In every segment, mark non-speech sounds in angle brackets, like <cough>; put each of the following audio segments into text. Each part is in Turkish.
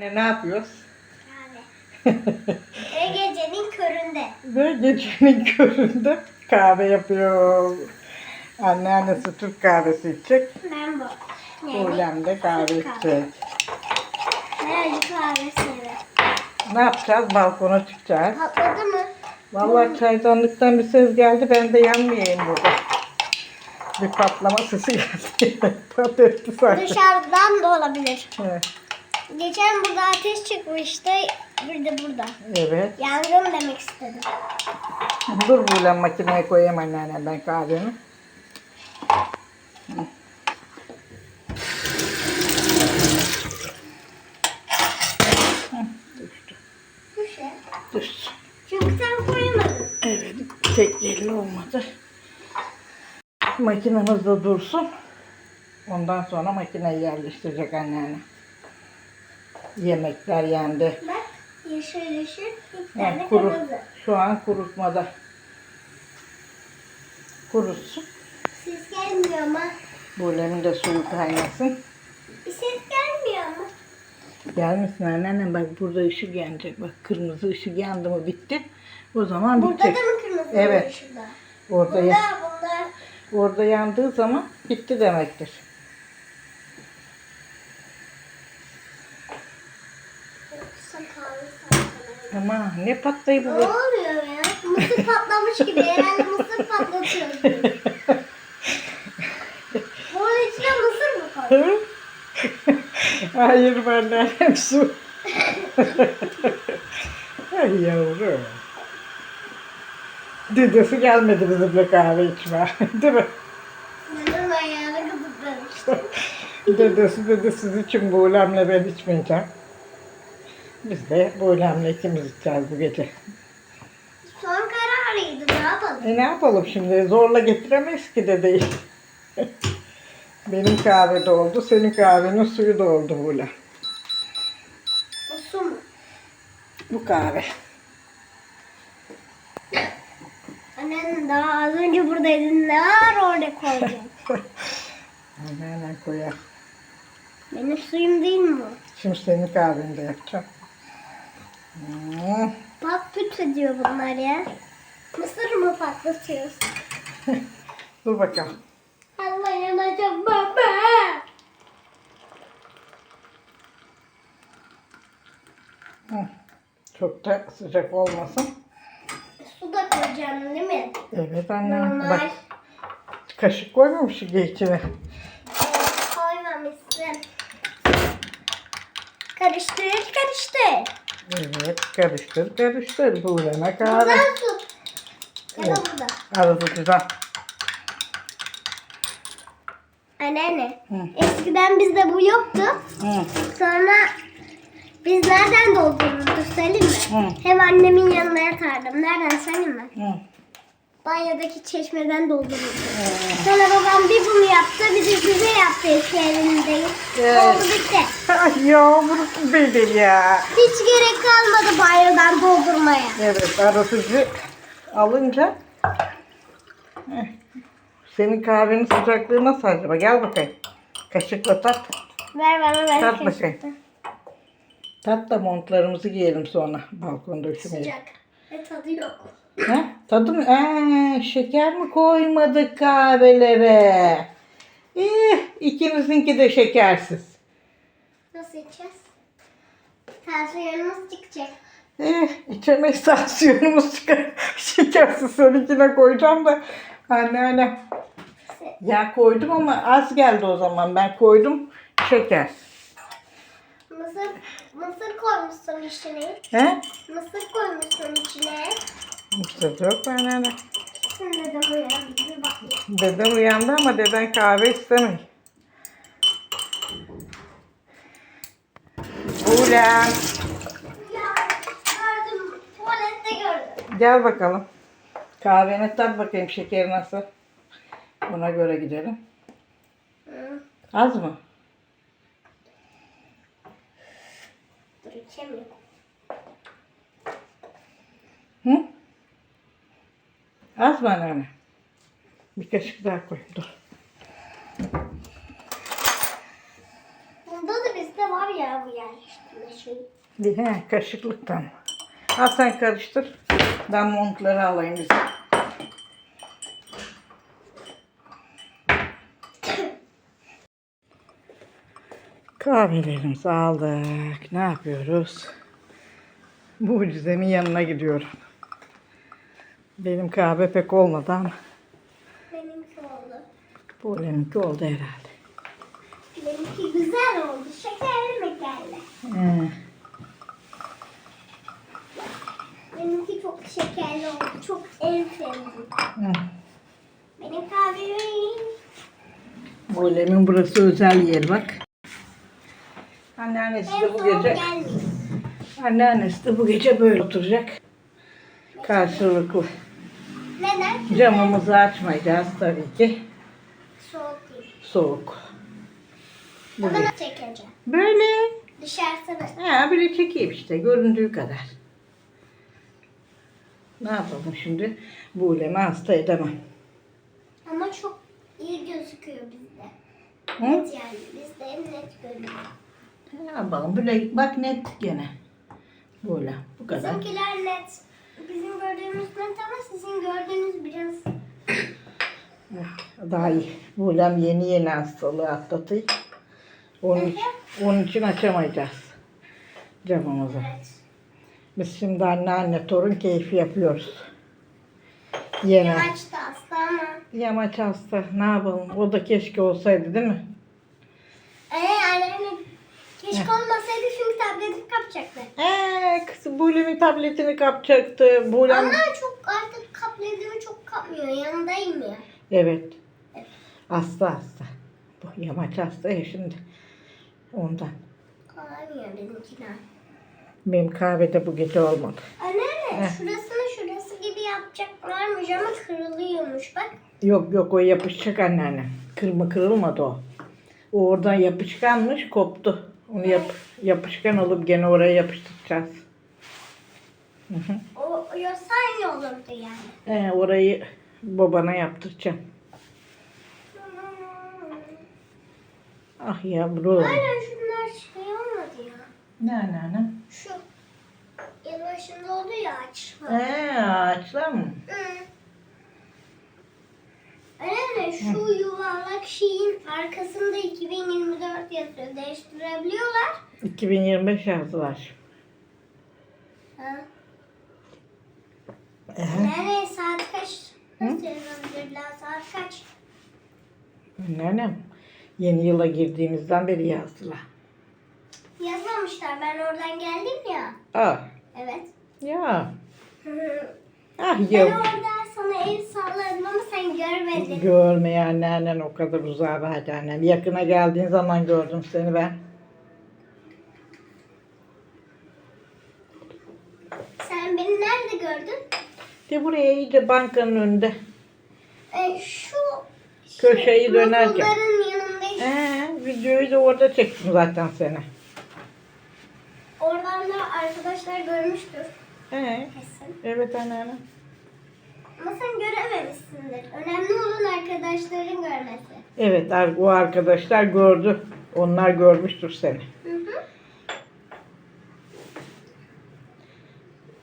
Ne, ne yapıyoruz? Kahve. Ve gecenin köründe. Ve gecenin köründe kahve yapıyor. Anneannesi Türk kahvesi içecek. Ben bu. Oğlum da kahve içecek. Ben acı kahve severim. Ne yapacağız? Balkona çıkacağız. Patladı mı? Vallahi çaydanlıktan bir ses geldi. Ben de yanmayayım burada. Bir patlama sesi geldi. <laughs> Pat etti sanki. Dışarıdan da olabilir. Evet. Geçen burada ateş çıkmıştı. Bir de burada. evet. Yangın demek istedim. Dur bu makineye koyayım anneanne ben kahvemi. Bu şey. Düştü. Çünkü sen koyamadın. Evet, tek olmadı. Makinamız da dursun. Ondan sonra makineyi yerleştirecek anneanne. Yemekler yendi. Bak yeşil yeşil. Yani tane kuru, kırmızı. şu an kurutmada. Kurutsun. Ses gelmiyor ama. Bulemin de suyu kaynasın. Bir ses gelmiyor ama. Gelmesin anneannem bak burada ışık yanacak. Bak kırmızı ışık yandı mı bitti. O zaman Burada bitecek. da mı kırmızı Evet. Şurada. Orada, Bunda, ya- bunda. orada yandığı zaman bitti demektir. Sen kahve satsana. Ama ne patlayı Ne bu? oluyor ya? Mısır patlamış gibi. Herhalde mısır patlatıyorsun. <laughs> Bunun içine mısır mı koydun? Hayır anneannem su. Ay yavrum. Dedesi gelmedi bizimle kahve içmeye. <laughs> Değil mi? Neden ayağını gıdıklamıştı? Dedesi dedi siz için buğulemle ben içmeyeceğim. Biz de buğulemle ikimiz içeceğiz bu gece. Son kararıydı. Ne yapalım? E ne yapalım şimdi zorla getiremeyiz ki de değil. Benim kahve de oldu, senin kahvenin suyu da oldu Buğulem. O su mu? Bu kahve. Annen daha az önce buradaydın. Ne var orada koyacağım? <laughs> Hemen koyar. Benim suyum değil mi o? Şimdi senin kahveni de yapacağım. Hmm. Bak püt ediyor bunlar ya. Mısır mı patlatıyorsun? <laughs> Dur bakalım. Allah yanacağım baba. Hı. Çok da sıcak olmasın. Su da koyacağım değil mi? Evet annem. Normal. Bak kaşık koymamış içine. Koymamışsın. Karıştır karıştır. Evet karıştır karıştır. Buğuleme kahve. Buradan su. Ya da Evet. burada. Arası güzel. Anneanne. Hı. Eskiden bizde bu yoktu. Hı. Sonra biz nereden doldururduk söyleyeyim mi? Hı. Hem annemin yanına yatardım. Nereden söyleyeyim mi? Hı. Banyodaki çeşmeden doldururduk. Sonra babam bir bunu yaptı, bir de size yaptı eski. Evet. Oldu bitti. Ay yavrum benim ya. Hiç gerek kalmadı banyodan doldurmaya. Evet arasıcı alınca Heh. senin kahvenin sıcaklığı nasıl acaba? Gel bakayım. Kaşıkla tat. Ver bana ver. Tat bakayım. Tat da montlarımızı giyelim sonra balkonda üşümeyi. Sıcak. Ve tadı yok. Ha? Tadı mı? Ee, şeker mi koymadık kahvelere? Eh, ikimizinki de şekersiz. Nasıl içeceğiz? Tansiyonumuz çıkacak. Eh, içemeyiz <laughs> tansiyonumuz çıkar. Şekersiz seninkine koyacağım da. Anneanne. Ya koydum ama az geldi o zaman. Ben koydum şeker. Mısır, mısır koymuşsun içine. He? Mısır koymuşsun içine. Mısır yok anneanne. Şimdi de bu yana bir bakayım. Dedem uyandı ama deden kahve istemiyor. Ya gördüm. Tuvalette gördüm. Gel bakalım. Kahvene tat bakayım şekeri nasıl. Buna göre gidelim. Hı. Az mı? Dur içemiyorum. Hı? Az mı anneanne? Bir kaşık daha koy. Dur. Bunda da bizde var ya bu yerleştirme şey. He, kaşıklıktan. Al sen karıştır. Ben montları alayım bize. Kahvelerimizi aldık. Ne yapıyoruz? Mucizemin yanına gidiyorum. Benim kahve pek olmadı ama Benimki oldu. bu benimki oldu herhalde. Benimki güzel oldu. Şekerli mekerli. He. Benimki çok şekerli oldu. Çok en sevdiğim. Hı. Benim kahvem. Boylemin burası özel yer bak. Anneannesi de bu gece gelmiyor. Anneannesi de bu gece böyle oturacak. Karşılıklı. Camımızı açmayacağız tabii ki. Soğuk değil. Soğuk. Ama Bugün. nasıl çekeceğim? Böyle. Dışarısına. Ha böyle çekeyim işte göründüğü kadar. Ne yapalım şimdi? Bu ulemi hasta edemem. Ama çok iyi gözüküyor bizde. Hı? Net yani. Bizde en net görünüyor. Ne yapalım? Böyle bak net gene. Böyle bu kadar. Bizimkiler net. Bizim gördüğümüz net ama sizin gördüğünüz biraz <coughs> Daha iyi. Bu ulem yeni yeni hastalığı atlatıyor. Onun için, onun için açamayacağız camımızı. evet. Biz şimdi anneanne torun keyfi yapıyoruz. Yine. Yamaç da hasta ama. Yamaç hasta. Ne yapalım? O da keşke olsaydı değil mi? Ee anneanne keşke olmasaydı çünkü tabletimi kapacaktı. Eee kız Bulem'in tabletini kapacaktı. Bulem... Ama çok artık kapladığımı çok kapmıyor. Yanındayım ya. Evet. Hasta hasta. Bu yamaç hasta ya şimdi. Ondan. Kalamıyor benimkiler. Benim kahvede bu gece olmadı. Anneanne Heh. şurasını şurası gibi yapacaklarmış ama kırılıyormuş bak. Yok yok o yapışacak anneanne. Kırma kırılmadı o. O oradan yapışkanmış koptu. Onu yap, yapışkan alıp gene oraya yapıştıracağız. Hı hı. O yoksa aynı olurdu yani. Ee, orayı babana yaptıracağım. Ah yavrum. Aynen şunlar şey olmadı ya. Ne anneanne? Şu yılbaşında oldu ya ağaç. Ee, ağaçlar mı? Hı. Anneanne şu yuvarlak şeyin arkasında 2024 yazıyor. Değiştirebiliyorlar. 2025 yazdılar. Ha. Anneanne saat kaç? Nasıl yazabilirler? Saat kaç? anneannem yeni yıla girdiğimizden beri yazdılar. Yazmamışlar. Ben oradan geldim ya. Ah Evet. ya. Ah Ben orada el salladım ama sen görmedin. Görmeye anneannen o kadar uzağa hadi annem. Yakına geldiğin zaman gördüm seni ben. Sen beni nerede gördün? De buraya iyice bankanın önünde. E, şu Köşeyi şu dönerken. noodle'ların yanındayım. Ee, videoyu da orada çektim zaten seni. Oradan da arkadaşlar görmüştür Ee, kesin. evet anneanne. Ama sen görememişsindir. Önemli olan arkadaşların görmesi. Evet o arkadaşlar gördü. Onlar görmüştür seni. Hı hı.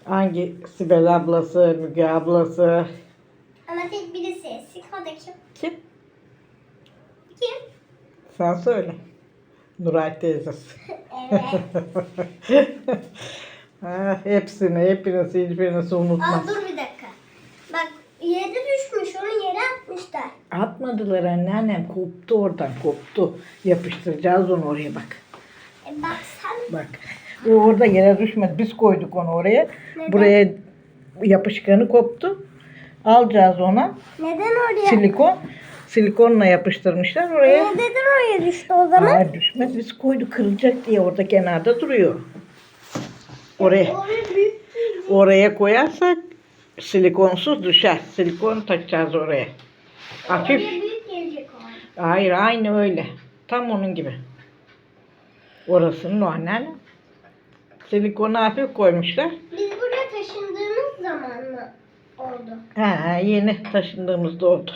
Hangi Sibel ablası, Müge ablası, Ama tek birisi eksik. O da kim? kim? Kim? Sen söyle. Nuray teyzesi. Evet. <laughs> ha, hepsini, hepinizi, hiçbirinizi Aa, unutmaz. dur. Bak yere düşmüş. Onu yere atmışlar. Atmadılar anneannem, koptu oradan, koptu. Yapıştıracağız onu oraya bak. E bak sen. Bak. O orada yere düşmedi. Biz koyduk onu oraya. Neden? Buraya yapışkanı koptu. Alacağız ona. Neden oraya? Silikon. Silikonla yapıştırmışlar oraya. Neden oraya düştü o zaman? Hayır düşmez. Biz koyduk kırılacak diye orada kenarda duruyor. Oraya Oraya oraya koyarsak silikonsuz düşer. Silikon takacağız oraya. Hafif. Oraya büyük gelecek o. Hayır aynı öyle. Tam onun gibi. Orasının o anneanne. Silikonu hafif koymuşlar. Biz buraya taşındığımız zaman mı oldu? Ha, yeni taşındığımızda oldu.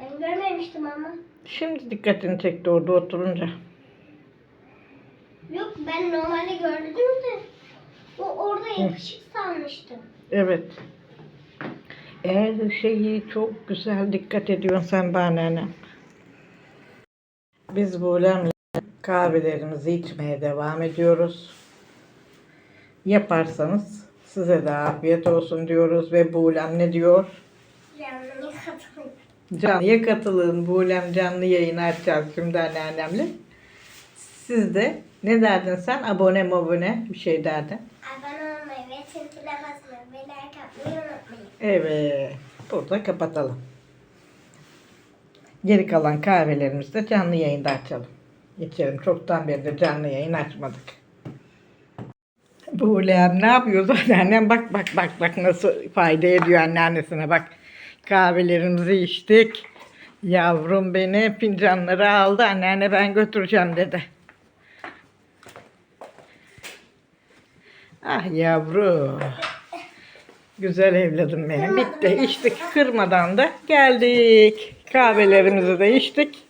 Ben görmemiştim ama. Şimdi dikkatini çekti orada oturunca. Yok ben normalde gördüm de o orada yapışık sanmıştım. Evet. Eğer şeyi çok güzel dikkat ediyorsun sen bana Biz Bulem'le kahvelerimizi içmeye devam ediyoruz. Yaparsanız size de afiyet olsun diyoruz ve Bulem ne diyor? Canlı katılım. Canlıya katılın. Bulem canlı yayını açacağız şimdi anneannemle. Siz de ne derdin sen? Abone abone bir şey derdin. Abone olmayı ve tintile basmayı Evet. Burada kapatalım. Geri kalan kahvelerimizi de canlı yayında açalım. İçelim. Çoktan beri de canlı yayın açmadık. Bu Leğen ne yapıyoruz anneannem? Bak bak bak bak nasıl fayda ediyor anneannesine bak. Kahvelerimizi içtik. Yavrum beni fincanları aldı. Anneanne ben götüreceğim dedi. Ah yavrum. Güzel evladım benim. Bitti. içtik. Kırmadan da geldik. Kahvelerimizi de içtik.